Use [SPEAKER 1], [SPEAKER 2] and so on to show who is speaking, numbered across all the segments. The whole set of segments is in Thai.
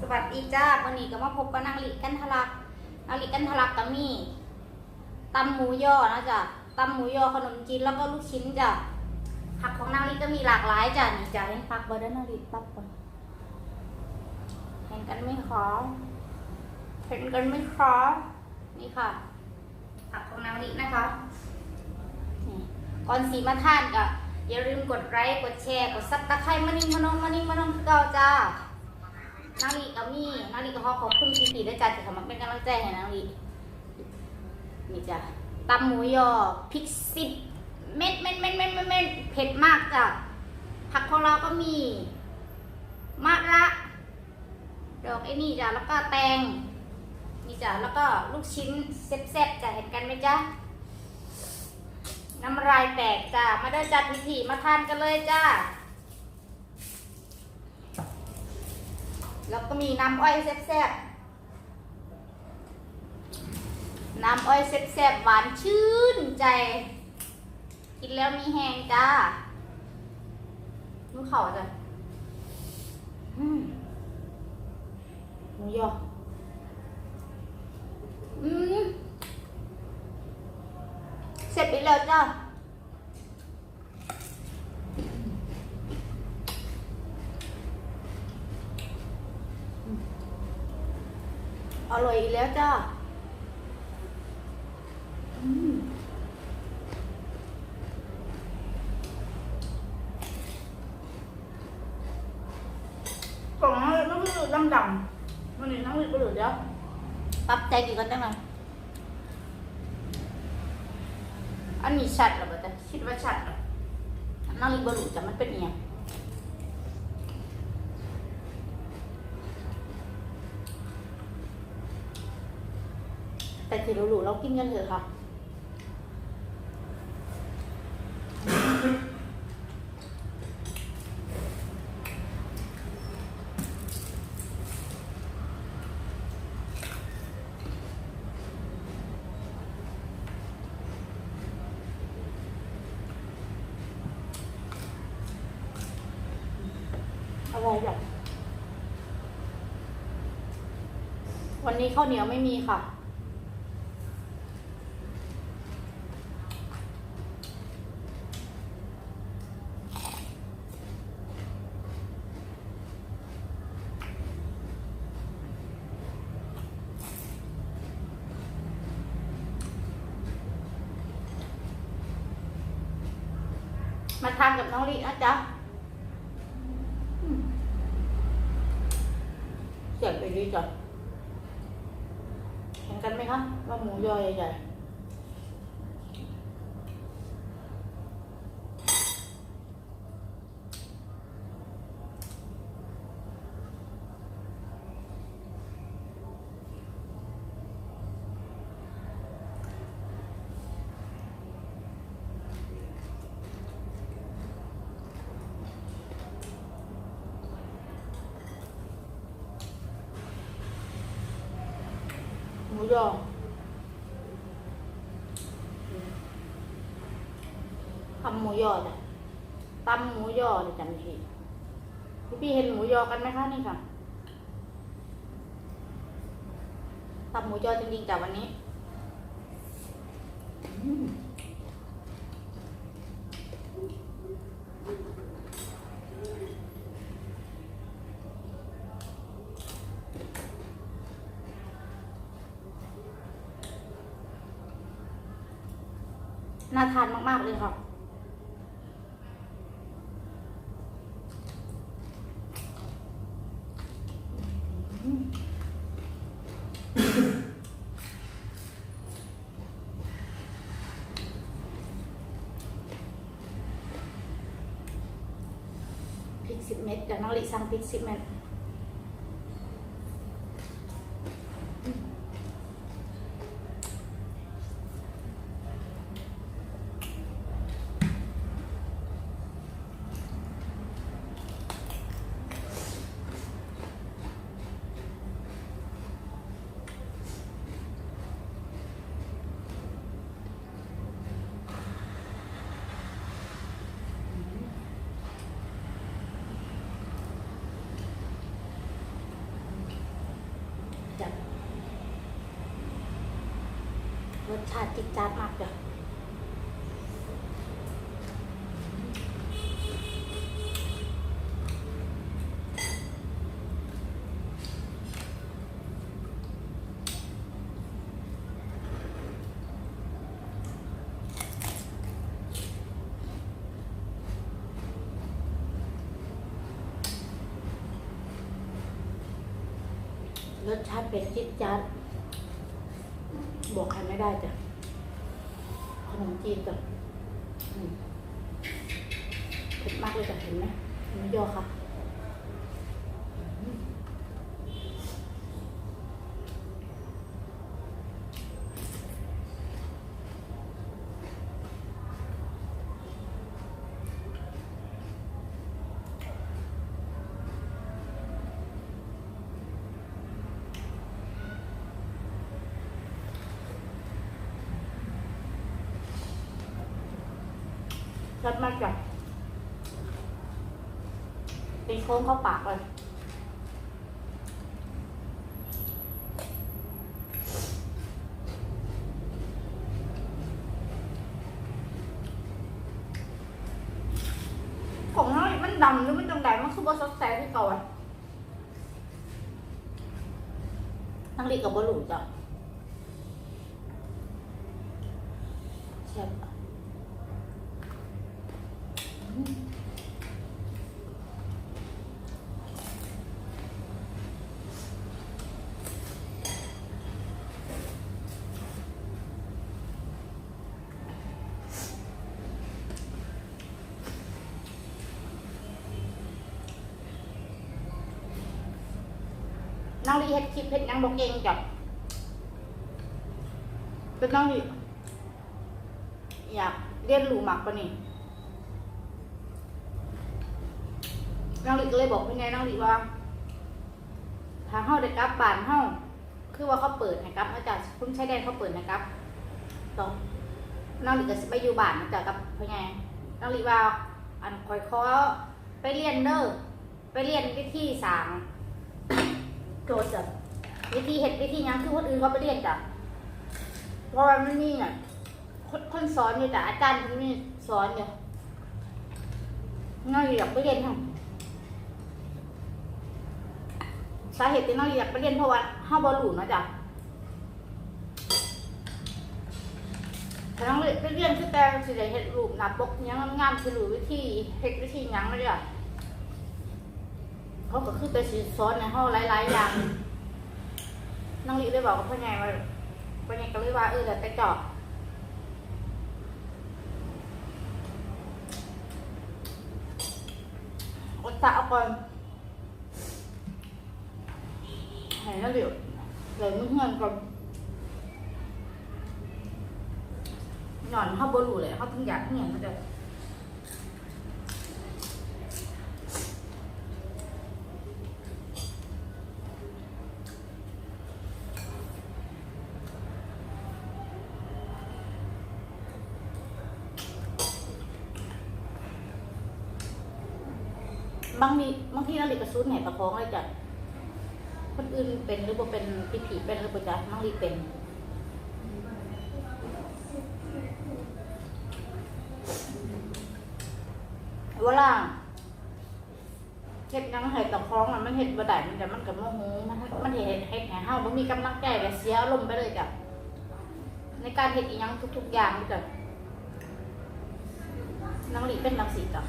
[SPEAKER 1] สวัสดีจ้าวันนี้ก็มาพบกับนางลิกันทะลักนางลิกันทะลักก็มีตำหมูย่อนะจ๊ะตำหมูย่อขนมจีนแล้วก็ลูกชิ้นจ้ะผักของนางลิก็มีหลากหลายจ้ะนี่จ้ะเห็นผักบอร์ดนางลิปักก่อนเห็นกันไหมคะเห็นกันไหมคะนี่ค่ะ ผักของนางลินะคะก่อนสีมาทานก็อย่าลืมกดไลค์กดแชร์กดซับตะไคร้มานิ่งมานองมานิ่งมานองเก่าจ้า นางลีก็มีนางลีก็ขอขอบคุณพี่ปีด้วยจ้ะที่เขามาเป็นกำลังใจให้นางลีนี่จ้ะตำหมูยอพริกสิบเม็ดเม็ดเม็ดเม็ดเม็ดเม็ดเผ็ดมากจ้ะผักของเราก็มีมะระดอกไอ้นี่จ้ะแล้วก็แตงนี่จ้ะแล้วก็ลูกชิ้นแซ่บๆจ้ะเห็นกันไหมจ๊ะน้ำลายแตกจ้ะมาได้จัดพิธีมาทานกันเลยจ้า แล้วก็มีน้ำอ้อยแซ่บๆ น้ำอ้อยแซ่บๆ หวานชื่นใจ กินแล้วมีแหงจ้าลูกเขาจ้ะอืมหมูยอมเสร็จไปแล้วจ้า อร่อยอีกแล้วจ้าอืมกล่องน้ำน้ำมือดำดำๆมันนี่น้ำมือก็เหลือเดียวปรับใจกี่กันจังเลยอันนี้ชัดเหรอบ่จ๊ะคิดว่าชัดเหรอนั่งรีบรู้จ้ะมันเป็นอิหยัง แต่ที่รู้ๆเรากินกันเถอะค่ะ อะไรแบบวันนี้ข้าวเหนียวไม่มีค่ะ มาทานกับน้องลีนะจ๊ะเสียบไปดีจ้ะเห็นกันไหมคะว่าหมูยอใหญ่ๆ ยอทำหมูยอจ้ะตำหมูยอเลยจ้ะที่พี่พี่เห็นหมูยอกันไหมคะนี่ค่ะตำหมูยอจริงๆจ้ะวันนี้ น่าทานมาก ๆ เลยค่ะ พริกสิบเม็ดเดี๋ยวน้องลิสั่งพริกสิบเม็ด รสชาติจิตจัดมากจ้ะรสชาติเป็นจิตจัดบอกใคร ไม่ได้จ้ะขนมจีนจ้ะเผ็ดมากเลยจ้ะเห็นไหมเห็นไหมย่อค่ะ รสมากจ้ะเป็นโค้งเข้าปากเลยของน้อยมันดำหรือมันจังใดมันคือบอสแซ่ที่เก่าอะนั่งรีกับบอลูจ้ะแซ่บ นั่งรีเฮ็ดคลิปเฮ็ดหยังบอกเองจ้ะเป็นนั่งรีอยากเรียนรู้มากกว่านี้น้องลิก็เลยบอกพี่ไงน้องลิว่าทางเฮาได้กลับบ้านเฮาคือว่าเขาเปิดให้กลับมาจากคุณชายแดนเขาเปิดให้กลับตองน้องลิก็สิไปอยู่บ้านมาจากกับพี่ไงน้องลิว่าอันคอยขอไปเรียนเด้อไปเรียนวิธีสร้าง โจทย์จ้ะวิธีเฮ็ดวิธียังคือคนอื่นเขาไปเรียนจ้ะเพราะว่ามันมีอะคนคนสอนอยู่จ้ะอาจารย์คนนี้สอนอยู่น้องลิอยากไปเรียนทำสาเหตุที่น้องอยากไปเรียนเพราะว่าห้าบอลูนะจ๊ะแต่น้องไปเรียนคือแต่สิได้เฮ็ดรูปหน้าปกยังงามๆคือรู้วิธีเฮ็ดวิธียังเลยจ้ะ เขาก็คือไปสีซ้อนในห้องหลายๆอย่างนางลิได้บอกกับพ่อใหญ่ว่าพ่อใหญ่ก็เลยว่าเออเดี๋ยวไปจอบอดตาเอาก่อนให้นางลิเลยมึงเงินก่อนหย่อนเขาบรูเลยเขาถึงอยากเงินเขาจะ บางทีบางทีนาฬิกาซูดแหนตะคองเลยจ้ะคนอื่นเป็นหรือบ่เป็นผีผีเป็นหรือบ่จ๊ะน้องลีเป็นเวลาเฮ็ดยังให้ตะคองอะมันเฮ็ดบ่ได้มันจะมันก็โมโหมันมันเฮ็ดเฮ็ดให้เฮาบ่มีกำลังใจและเสียอารมณ์ไปเลยจ้ะในการเฮ็ดอีหยังทุก ๆ อย่างจ้ะน้องลีเป็นจังซี่จ้ะ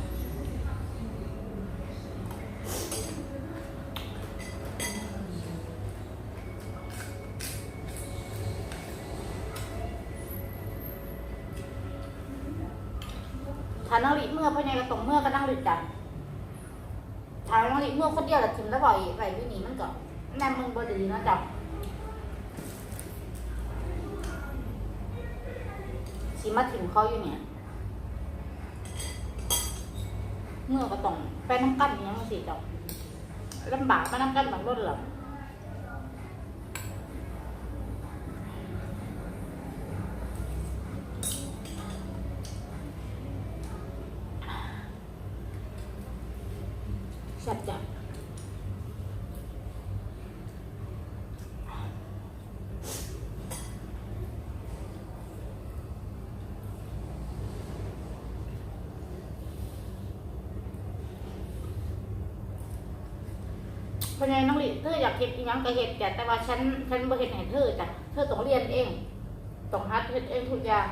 [SPEAKER 1] ถ้าน้องลิเมื่อพ่อใหญ่ก็ตรงเมื่อก็นั่งลิจันถ้าน้องลิเมื่อคนเดียวแล้วทิมแล้วบ่อยไปวินี่มันก็แม่มึงบ่ดีนะจ๊ะสิมาถิ่มเขาอยู่เนี่ยเมื่อก็ต้องไปน้ำกันอย่างนี้สิจ๊ะลำบากไปน้ำกันแบบรถหลับแซ่บจ้ะ เพราะไงน้องลิเธออยากเห็ดอีหยังก็เห็ดจ้ะแต่ว่าฉันฉันบ่เห็ดให้เธอจ้ะเธอต้องเรียนเองต้องหัดเฮ็ดเองทุกอย่าง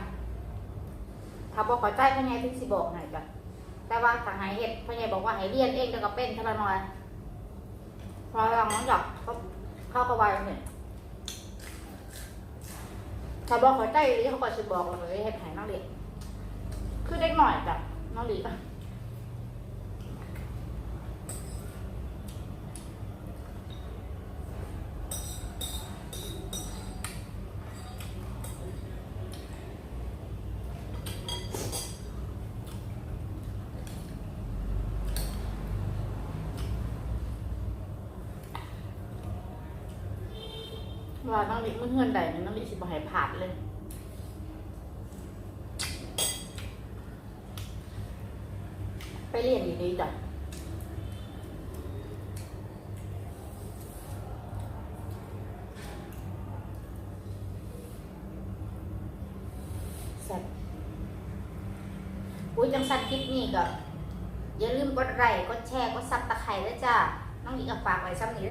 [SPEAKER 1] ถ้าบอกขอใจพ่อใหญ่ถึงสิบอกให้จ้ะแต่ว่าถ้าให้เฮ็ดพ่อใหญ่บอกว่าให้เรียนเองแล้วก็เป็นเท่านั้นหน่อยพอหลังน้องอยากเขาเข้าก็ไวเนี่ยถ้าบอกขอใจหรือเขาก็สิบอกเลยเฮ็ดให้น้องลิคือเด็กหน่อยจ้ะน้องหลิ ว่าน้องลิมันเฮือนใดเนี่ยน้องลิสิบ่ให้ผ่านเลยไปเรียนดีๆจ้ะแซ่บอุ้ยจังสันคลิปนี้ก็อย่าลืมกดไลค์ กดแชร์ กดซับตะไคร้ด้วยจ้า น้องหญิงกับฝากไว้ซ้ำนี้